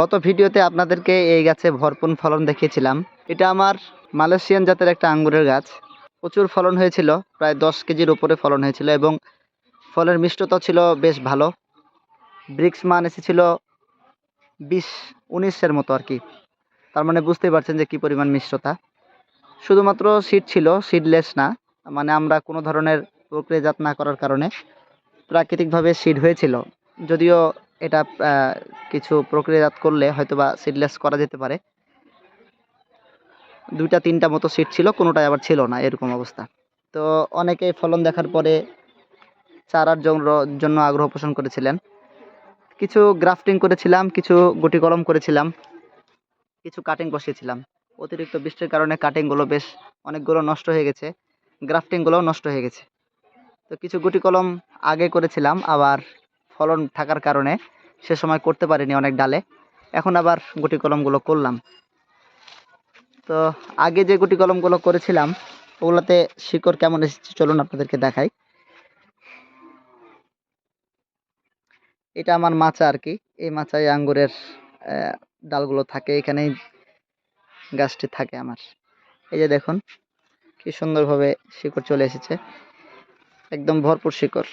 গত ভিডিওতে আপনাদেরকে এই গাছে ভরপুর ফলন দেখিয়েছিলাম। এটা আমার মালয়েশিয়ান জাতের একটা আঙ্গুরের গাছ। প্রচুর ফলন হয়েছিল, প্রায় দশ কেজির উপরে ফলন হয়েছিল এবং ফলের মিষ্টতা ছিল বেশ ভালো। ব্রিক্স মান এসেছিল বিশ উনিশের মতো আর কি। তার মানে বুঝতেই পারছেন যে কী পরিমাণ মিষ্টতা। শুধুমাত্র সিড ছিল সিডলেস না মানে আমরা কোনো ধরনের প্রক্রিয়াজাত না করার কারণে প্রাকৃতিকভাবে সিড হয়েছিল। যদিও এটা কিছু প্রক্রিয়াজাত করলে হয়তো বা সিডলেস করা যেতে পারে। দুইটা, তিনটা মতো সিট ছিল, কোনোটাই আবার ছিল না, এরকম অবস্থা। তো অনেকে ফলন দেখার পরে চারার জন্য আগ্রহ পোষণ করেছিলেন। কিছু গ্রাফটিং করেছিলাম, কিছু গুটি কলম করেছিলাম, কিছু কাটিং বসিয়েছিলাম। অতিরিক্ত বৃষ্টির কারণে কাটিংগুলো বেশ, অনেকগুলো নষ্ট হয়ে গেছে গ্রাফটিংগুলোও নষ্ট হয়ে গেছে। তো কিছু গুটি কলম আগে করেছিলাম, আবার ফলন থাকার কারণে সে সময় করতে পারিনি অনেক ডালে। এখন আবার গুটি কলমগুলো করলাম। তো আগে যে গুটি কলমগুলো করেছিলাম, ওগুলোতে শিকড় কেমন এসেছে চলুন আপনাদেরকে দেখাই। এটা আমার মাচা আর কি। এই মাচায় আঙ্গুরের ডালগুলো থাকে, এখানেই গাছটি থাকে আমার। এই যে দেখুন, কি সুন্দরভাবে শিকড় চলে এসেছে। একদম ভরপুর শিকড়।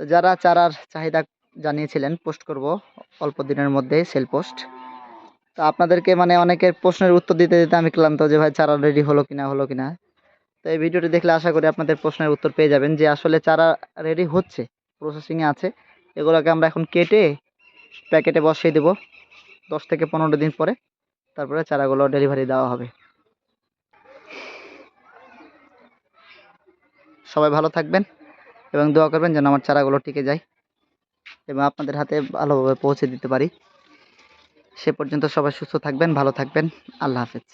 তো যারা চারার চাহিদা জানিয়েছিলেন, পোস্ট করব অল্প দিনের মধ্যেই সেল পোস্ট তো আপনাদেরকে মানে অনেকের প্রশ্নের উত্তর দিতে দিতে আমি ক্লান্ত যে, ভাই, চারা রেডি হলো কিনা হলো কিনা? তো এই ভিডিওটি দেখলে আশা করি আপনাদের প্রশ্নের উত্তর পেয়ে যাবেন যে, আসলে চারা রেডি হচ্ছে প্রসেসিংয়ে আছে। এগুলোকে আমরা এখন কেটে প্যাকেটে বসিয়ে দেব দশ থেকে পনেরো দিন পরে। তারপরে চারাগুলো ডেলিভারি দেওয়া হবে। সবাই ভালো থাকবেন। এবং দোয়া করবেন যেন আমার চারাগুলো টিকে যায় এবং আপনাদের হাতে ভালোভাবে পৌঁছে দিতে পারি। সে পর্যন্ত সবাই সুস্থ থাকবেন, ভালো থাকবেন। আল্লাহ হাফেজ।